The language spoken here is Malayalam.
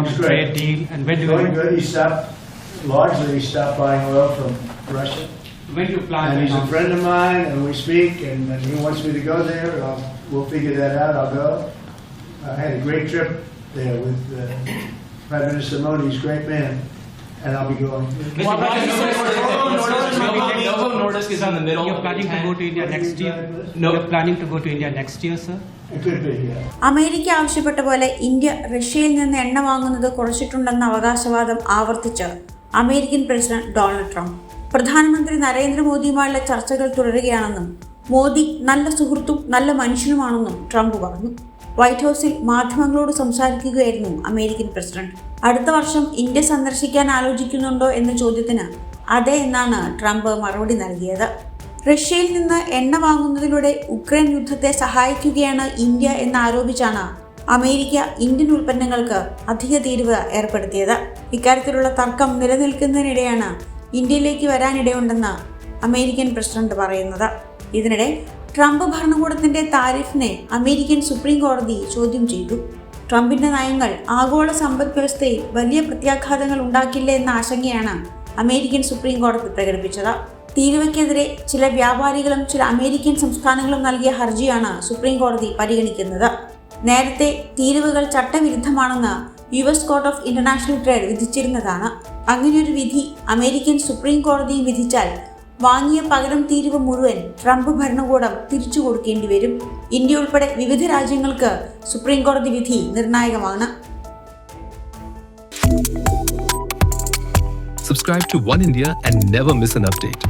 about He's the great. trade deal and when do Going you, good, he stopped, largely he stopped buying oil from Russia. when do you plan And to he's a announce? friend of mine, and we speak, and he wants me to go there, I'll, we'll figure that out, I'll go. I had a great trip there with uh, Prime Minister Modi, he's a great man, and I'll be going. Mr. Novo President, Nordisk- Novo Nordisk is in the middle You're planning to go to India next year? No. You're planning to go to India next year, sir? America ആവശ്യപ്പെട്ട പോലെ ഇന്ത്യ റഷ്യയിൽ നിന്ന് എണ്ണ വാങ്ങുന്നത് കുറച്ചിട്ടുണ്ടെന്ന അവകാശവാദം ആവർത്തിച്ച് അമേരിക്കൻ പ്രസിഡന്റ് ഡൊണാൾഡ് ട്രംപ് പ്രധാനമന്ത്രി നരേന്ദ്രമോദിയുമായുള്ള ചർച്ചകൾ തുടരുകയാണെന്നും മോദി നല്ല സുഹൃത്തും നല്ല മനുഷ്യനുമാണെന്നും ട്രംപ് പറഞ്ഞു വൈറ്റ് ഹൗസിൽ മാധ്യമങ്ങളോട് സംസാരിക്കുകയായിരുന്നു അമേരിക്കൻ പ്രസിഡന്റ്. അടുത്ത വർഷം ഇന്ത്യ സന്ദർശിക്കാൻ ആലോചിക്കുന്നുണ്ടോ എന്ന ചോദ്യത്തിന് അതെ എന്നാണ് ട്രംപ് മറുപടി നൽകിയത്. റഷ്യയിൽ നിന്ന് എണ്ണ വാങ്ങുന്നതിലൂടെ ഉക്രൈൻ യുദ്ധത്തെ സഹായിക്കുകയാണ് ഇന്ത്യ എന്നാരോപിച്ചാണ് അമേരിക്ക ഇന്ത്യൻ ഉൽപ്പന്നങ്ങൾക്ക് അധിക തീരുവ ഏർപ്പെടുത്തിയത്. ഇക്കാര്യത്തിലുള്ള തർക്കം നിലനിൽക്കുന്നതിനിടെയാണ് ഇന്ത്യയിലേക്ക് വരാനിടയുണ്ടെന്ന് അമേരിക്കൻ പ്രസിഡന്റ് പറയുന്നത്. ഇതിനിടെ ട്രംപ് ഭരണകൂടത്തിന്റെ താരിഫിനെ അമേരിക്കൻ സുപ്രീം കോടതി ചോദ്യം ചെയ്തു. ട്രംപിന്റെ നയങ്ങൾ ആഗോള സമ്പദ് വ്യവസ്ഥയിൽ വലിയ പ്രത്യാഘാതങ്ങൾ ഉണ്ടാക്കില്ല എന്ന ആശങ്കയാണ് അമേരിക്കൻ സുപ്രീം കോടതി പ്രകടിപ്പിച്ചത്. തീരുവയ്ക്കെതിരെ ചില വ്യാപാരികളും ചില അമേരിക്കൻ സംസ്ഥാനങ്ങളും നൽകിയ ഹർജിയാണ് സുപ്രീം കോടതി പരിഗണിക്കുന്നത്. നേരത്തെ തീരുവകൾ ചട്ടവിരുദ്ധമാണെന്ന് U S court of international trade വിധിച്ചിരുന്നതാണ്. അങ്ങനെയൊരു വിധി അമേരിക്കൻ സുപ്രീം കോടതിയും വിധിച്ചാൽ വാങ്ങിയ പകരം തീരുവ മുഴുവൻ ട്രംപ് ഭരണകൂടം തിരിച്ചു കൊടുക്കേണ്ടി വരും ഇന്ത്യ ഉൾപ്പെടെ വിവിധ രാജ്യങ്ങൾക്ക് സുപ്രീം കോടതി വിധി നിർണായകമാണ് Subscribe to One India and never miss an update.